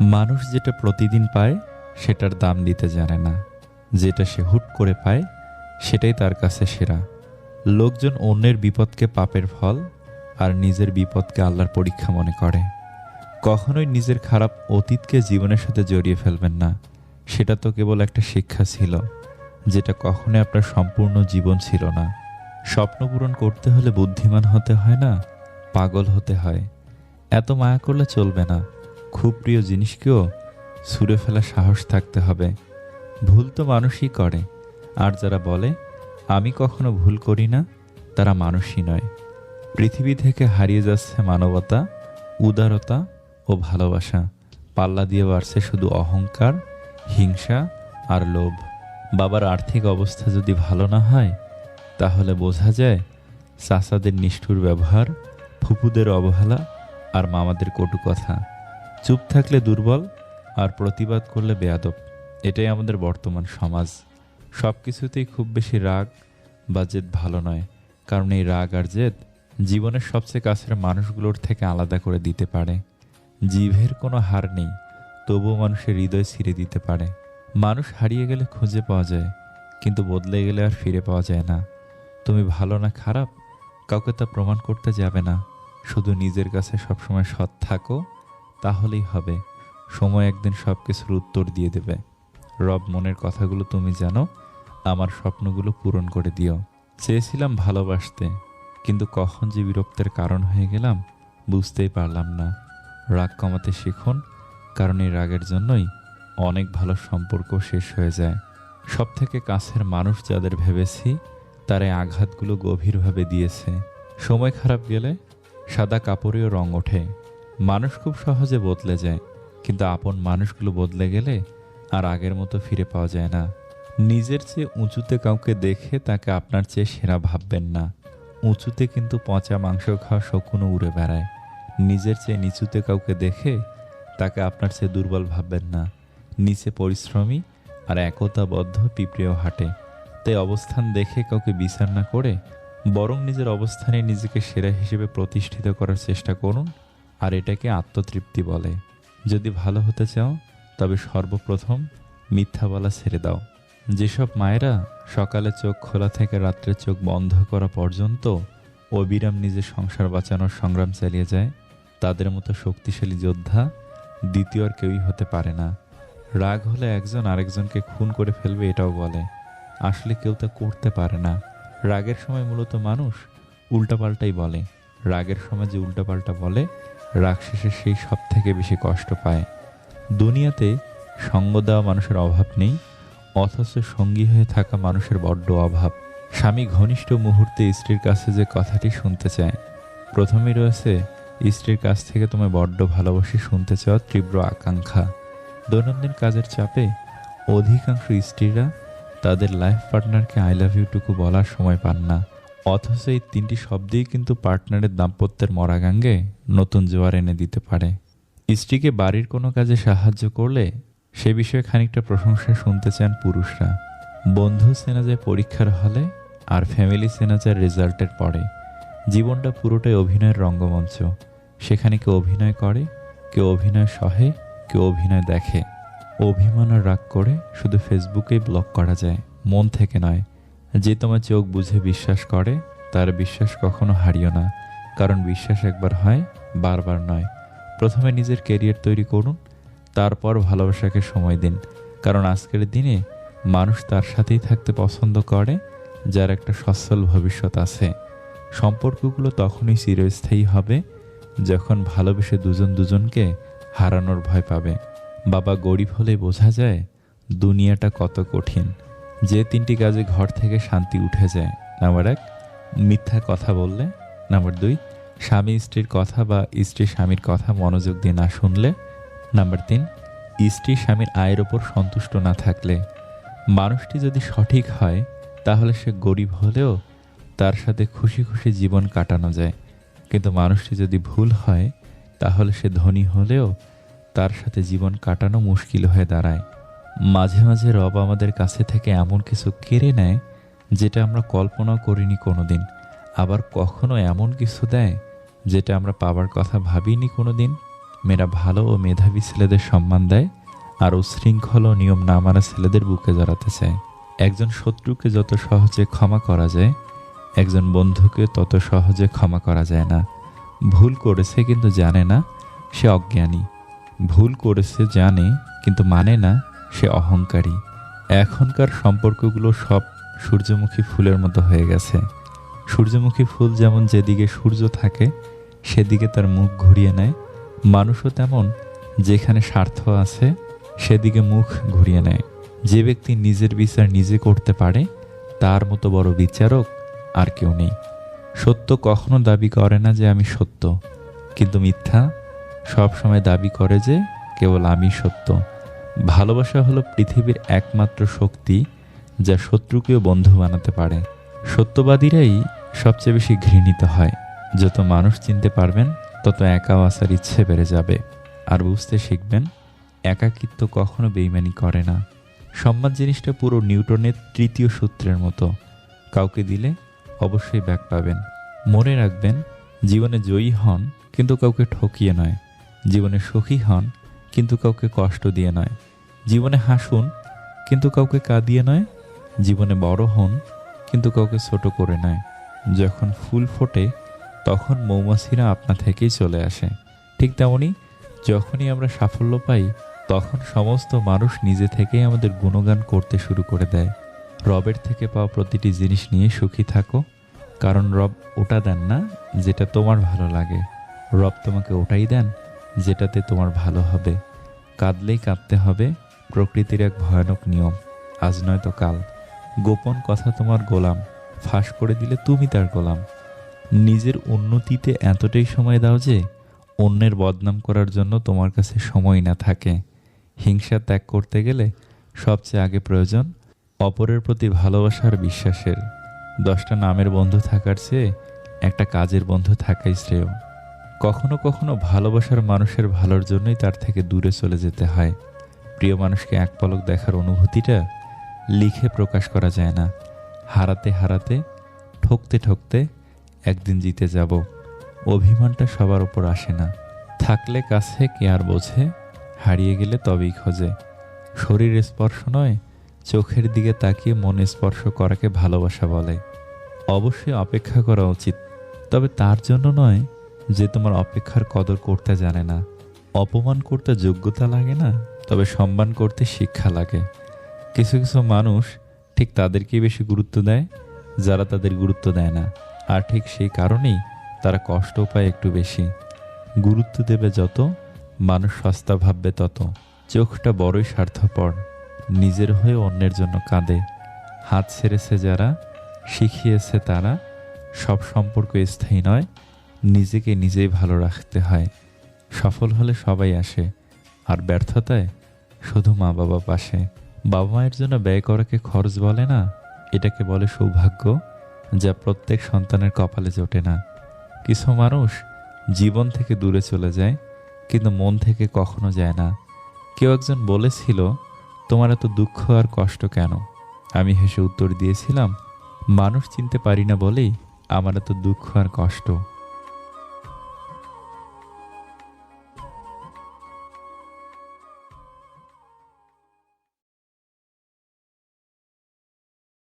মানুষ যেটা প্রতিদিন পায়, সেটার দাম দিতে জানে না। যেটা সে হুট করে পায়, সেটাই তার কাছে সেরা। লোকজন অন্যের বিপদকে পাপের ফল আর নিজের বিপদকে আল্লাহর পরীক্ষা মনে করে। কখনোই নিজের খারাপ অতীতকে জীবনের সাথে জড়িয়ে ফেলবেন না। সেটা তো কেবল একটা শিক্ষা ছিল, যেটা কখনোই আপনার সম্পূর্ণ জীবন ছিল না। স্বপ্ন পূরণ করতে হলে বুদ্ধিমান হতে হয় না, পাগল হতে হয়। এত মায়া করলে চলবে না। খুব প্রিয় জিনিসকেও ছুঁড়ে ফেলার সাহস থাকতে হবে। ভুল তো মানুষই করে। আর যারা বলে, আমি কখনো ভুল করি না, তারা মানুষই নয়। পৃথিবী থেকে হারিয়ে যাচ্ছে মানবতা, উদারতা ও ভালোবাসা। পাল্লা দিয়ে বাড়ছে শুধু অহংকার, হিংসা আর লোভ। বাবার আর্থিক অবস্থা যদি ভালো না হয়, তাহলে বোঝা যায় চাচাদের নিষ্ঠুর ব্যবহার ফুপুদের অবহেলা আর মামাদের কটু কথা। চুপ থাকলে দুর্বল আর প্রতিবাদ করলে বেয়াদব। এটাই আমাদের বর্তমান সমাজ। সব কিছুতেই খুব বেশি রাগ বা জেদ ভালো নয়, কারণ এই রাগ আর জেদ জীবনের সবচেয়ে কাছের মানুষগুলোর থেকে আলাদা করে দিতে পারে। জিভের কোনো হার নেই, তবুও মানুষের হৃদয় ছিঁড়ে দিতে পারে। মানুষ হারিয়ে গেলে খুঁজে পাওয়া যায়, কিন্তু বদলে গেলে আর ফিরে পাওয়া যায় না। তুমি ভালো না খারাপ, কাউকে তা প্রমাণ করতে যাবে না। শুধু নিজের কাছে সবসময় সৎ থাকো তাহলেই হবে। সময় একদিন সব কিছুর উত্তর দিয়ে দেবে। রব, মনের কথাগুলো তুমি জানো, আমার স্বপ্নগুলো পূরণ করে দিও। চেয়েছিলাম ভালোবাসতে, কিন্তু কখন যে বিরক্তের কারণ হয়ে গেলাম, বুঝতেই পারলাম না। রাগ কমাতে শিখুন, কারণ এই রাগের জন্যই অনেক ভালো সম্পর্ক শেষ হয়ে যায়। সব থেকে কাছের মানুষ যাদের ভেবেছি, তার এই আঘাতগুলো গভীরভাবে দিয়েছে। সময় খারাপ গেলে সাদা কাপড়েও রং ওঠে। মানুষ খুব সহজে বদলে যায়। কিন্তু আপন মানুষগুলো বদলে গেলে আর আগের মতো ফিরে পাওয়া যায় না। নিজের চেয়ে উঁচুতে কাউকে দেখে তাকে আপনার চেয়ে সেরা ভাববেন না। উঁচুতে কিন্তু পচা মাংস খাওয়া শকুনও উড়ে বেড়ায়। নিজের চেয়ে নিচুতে কাউকে দেখে তাকে আপনার চেয়ে দুর্বল ভাববেন না। নিচে পরিশ্রমী আর একতাবদ্ধ পিঁপড়েও হাঁটে। তাই অবস্থান দেখে কাউকে বিচার না করে বরং নিজের অবস্থানে নিজেকে সেরা হিসেবে প্রতিষ্ঠিত করার চেষ্টা করুন। আর এটাকে আত্মতৃপ্তি বলে। যদি ভালো হতে চাও, তবে সর্বপ্রথম মিথ্যা বলা ছেড়ে দাও। যেসব মায়েরা সকালে চোখ খোলা থেকে রাত্রে চোখ বন্ধ করা পর্যন্ত অবিরাম নিজের সংসার বাঁচানোর সংগ্রাম চালিয়ে যায়, তাদের মতো শক্তিশালী যোদ্ধা দ্বিতীয় আর কেউই হতে পারে না। রাগ হলে একজন আরেকজনকে খুন করে ফেলবে এটাও বলে। আসলে কেউ তা করতে পারে না। রাগের সময় মূলত মানুষ উল্টাপাল্টাই বলে। রাগের সময় যে উল্টাপাল্টা বলে শেষে সেই সব থেকে বেশি কষ্ট পায়। দুনিয়াতে সঙ্গ দেওয়া মানুষের অভাব নেই, অথচ সঙ্গী হয়ে থাকা মানুষের বড্ড অভাব। স্বামী ঘনিষ্ঠ মুহূর্তে স্ত্রীর কাছে যে কথাটি শুনতে চায়, প্রথমেই রয়েছে, স্ত্রীর কাছ থেকে তোমায় বড্ড ভালোবাসি শুনতে চাওয়া তীব্র আকাঙ্ক্ষা। দৈনন্দিন কাজের চাপে অধিকাংশ স্ত্রীরা তাদের লাইফ পার্টনারকে আই লাভ ইউটুকু বলার সময় পান না। অথচ এই তিনটি শব্দেই কিন্তু পার্টনারের দাম্পত্যের মরাগাঙ্গে নতুন জোয়ার এনে দিতে পারে। স্ত্রীকে বাড়ির কোনো কাজে সাহায্য করলে সে বিষয়ে খানিকটা প্রশংসা শুনতে চান পুরুষরা। বন্ধু চেনা যায় পরীক্ষার হলে আর ফ্যামিলি যায় রেজাল্টের পরে। জীবনটা পুরোটাই অভিনয়ের রঙ্গমঞ্চ। সেখানে কেউ অভিনয় করে, কেউ অভিনয় সহে, কেউ অভিনয় দেখে। অভিমান রাগ করে শুধু ফেসবুকেই ব্লক করা যায়। মন থেকে নয় যে তোমার চোখ বুঝে বিশ্বাস করে, তার বিশ্বাস কখনো হারিও না। কারণ বিশ্বাস একবার হয়, বারবার নয়। প্রথমে নিজের কেরিয়ার তৈরি করুন, তারপর ভালোবাসাকে সময় দিন। কারণ আজকের দিনে মানুষ তার সাথেই থাকতে পছন্দ করে, যার একটা সচ্ছল ভবিষ্যৎ আছে। সম্পর্কগুলো তখনই চিরস্থায়ী হবে, যখন ভালোবেসে দুজন দুজনকে হারানোর ভয় পাবে। বাবা গরিব হলে বোঝা যায়, দুনিয়াটা কত কঠিন। যে তিনটি কাজে ঘর থেকে শান্তি উঠে যায়। নাম্বার এক, মিথ্যা কথা বললে। নাম্বার দুই, স্বামী স্ত্রীর কথা বা স্ত্রী স্বামীর কথা মনোযোগ দিয়ে না শুনলে। নাম্বার তিন, স্ত্রী স্বামীর আয়ের ওপর সন্তুষ্ট না থাকলে। মানুষটি যদি সঠিক হয়, তাহলে সে গরিব হলেও তার সাথে খুশি খুশি জীবন কাটানো যায়। কিন্তু মানুষটি যদি ভুল হয়, তাহলে সে ধনী হলেও তার সাথে জীবন কাটানো মুশকিল হয়ে দাঁড়ায়। মাঝে মাঝে রব আমাদের কাছে থেকে এমন কিছু কেড়ে নেয় যেটা আমরা কল্পনাও করিনি কোনোদিন। আবার কখনো এমন কিছু দেয় যেটা আমরা পাবার কথা ভাবিনি কোনোদিন। মেয়েরা ভালো ও মেধাবী ছেলেদের সম্মান দেয় আর উশৃঙ্খল ও নিয়ম না মানা ছেলেদের বুকে জড়াতে চায়। একজন শত্রুকে যত সহজে ক্ষমা করা যায়, একজন বন্ধুকে তত সহজে ক্ষমা করা যায় না। ভুল করেছে কিন্তু জানে না, সে অজ্ঞানী। ভুল করেছে জানে কিন্তু মানে না সে অহংকারী। এখনকার সম্পর্কগুলো সব সূর্যমুখী ফুলের মতো হয়ে গেছে। সূর্যমুখী ফুল যেমন যেদিকে সূর্য থাকে, সেদিকে তার মুখ ঘুরিয়ে নেয়। মানুষও তেমন, যেখানে স্বার্থ আছে, সেদিকে মুখ ঘুরিয়ে নেয়। যে ব্যক্তি নিজের বিচার নিজে করতে পারে, তার মতো বড় বিচারক আর কেউ নেই। সত্য কখনো দাবি করে না যে আমি সত্য, কিন্তু মিথ্যা সব সময় দাবি করে যে কেবল আমি সত্য। ভালোবাসা হলো পৃথিবীর একমাত্র শক্তি যা শত্রুকেও বন্ধু বানাতে পারে। সত্যবাদীরাই সবচেয়ে বেশি ঘৃণিত হয়। যত মানুষ চিনতে পারবেন, তত একা আসার ইচ্ছে বেড়ে যাবে। আর বুঝতে শিখবেন, একাকিত্ব কখনো বেইমানি করে না। সম্মান জিনিসটা পুরো নিউটনের তৃতীয় সূত্রের মতো। কাউকে দিলে অবশ্যই ব্যাক পাবেন। মনে রাখবেন, জীবনে জয়ী হন কিন্তু কাউকে ঠকিয়ে নয়। জীবনে সুখী হন কিন্তু কাউকে কষ্ট দিয়ে নয়। জীবনে হাসুন, কিন্তু কাউকে কাঁদিয়ে নয়। জীবনে বড় হন, কিন্তু কাউকে ছোট করে নয়। যখন ফুল ফোটে, তখন মৌমাছিরা আপনা থেকেই চলে আসে। ঠিক তেমনি, যখনই আমরা সাফল্য পাই, তখন সমস্ত মানুষ নিজে থেকেই আমাদের গুণগান করতে শুরু করে দেয়। রবের থেকে পাওয়া প্রতিটি জিনিস নিয়ে সুখী থাকো, কারণ রব ওটা দেন না যেটা তোমার ভালো লাগে। রব তোমাকে ওটাই দেন যেটাতে তোমার ভালো হবে। কাঁদলেই কাঁদতে হবে প্রকৃতির এক ভয়ানক নিয়ম। আজ নয়তো কাল। গোপন কথা তোমার গোলাম। ফাঁস করে দিলে তুমি তার গোলাম। নিজের উন্নতিতে এতটাই সময় দাও যে, অন্যের বদনাম করার জন্য তোমার কাছে সময় না থাকে। হিংসা ত্যাগ করতে গেলে সবচেয়ে আগে প্রয়োজন অপরের প্রতি ভালোবাসার বিশ্বাসের। দশটা নামের বন্ধু থাকার চেয়ে একটা কাজের বন্ধু থাকাই শ্রেয়। কখনো কখনো ভালোবাসার মানুষের ভালোর জন্যই তার থেকে দূরে চলে যেতে হয়। প্রিয় মানুষকে এক পলক দেখার অনুভূতিটা লিখে প্রকাশ করা যায় না। হারাতে হারাতে, ঠকতে ঠকতে একদিন জিতে যাব। অভিমানটা সবার ওপর আসে না। থাকলে কাছে, কে আর বোঝে? হারিয়ে গেলে তবেই খোঁজে। শরীর স্পর্শ নয়, চোখের দিকে তাকিয়ে মনে স্পর্শ করাকে ভালোবাসা বলে। অবশ্যই অপেক্ষা করা উচিত, তবে তার জন্য নয় যে তোমার অপেক্ষার কদর করতে জানে না। অপমান করতে যোগ্যতা লাগে না তবে সম্মান করতে শিক্ষা লাগে। কিছু কিছু মানুষ ঠিক তাদেরকেই বেশি গুরুত্ব দেয়, যারা তাদের গুরুত্ব দেয় না। আর ঠিক সেই কারণেই তারা কষ্ট পায় একটু বেশি। গুরুত্ব দেবে যত, মানুষ সস্তা ভাববে তত। চোখটা বড়ই স্বার্থপর, নিজের হয়ে অন্যের জন্য কাঁদে। হাত ছেড়েছে যারা, শিখিয়েছে তারা, সব সম্পর্ক স্থায়ী নয়, নিজেকে নিজেই ভালো রাখতে হয়। সফল হলে সবাই আসে, আর ব্যর্থতায় শুধু মা বাবা পাশে। বাবা মায়ের জন্য ব্যয় করাকে খরচ বলে না? এটাকে বলে সৌভাগ্য, যা প্রত্যেক সন্তানের কপালে জোটে না। কিছু মানুষ জীবন থেকে দূরে চলে যায়, কিন্তু মন থেকে কখনো যায় না। কেউ একজন বলেছিল, তোমার এত দুঃখ আর কষ্ট কেন? আমি হেসে উত্তর দিয়েছিলাম, মানুষ চিনতে পারি না বলেই আমার এত দুঃখ আর কষ্ট।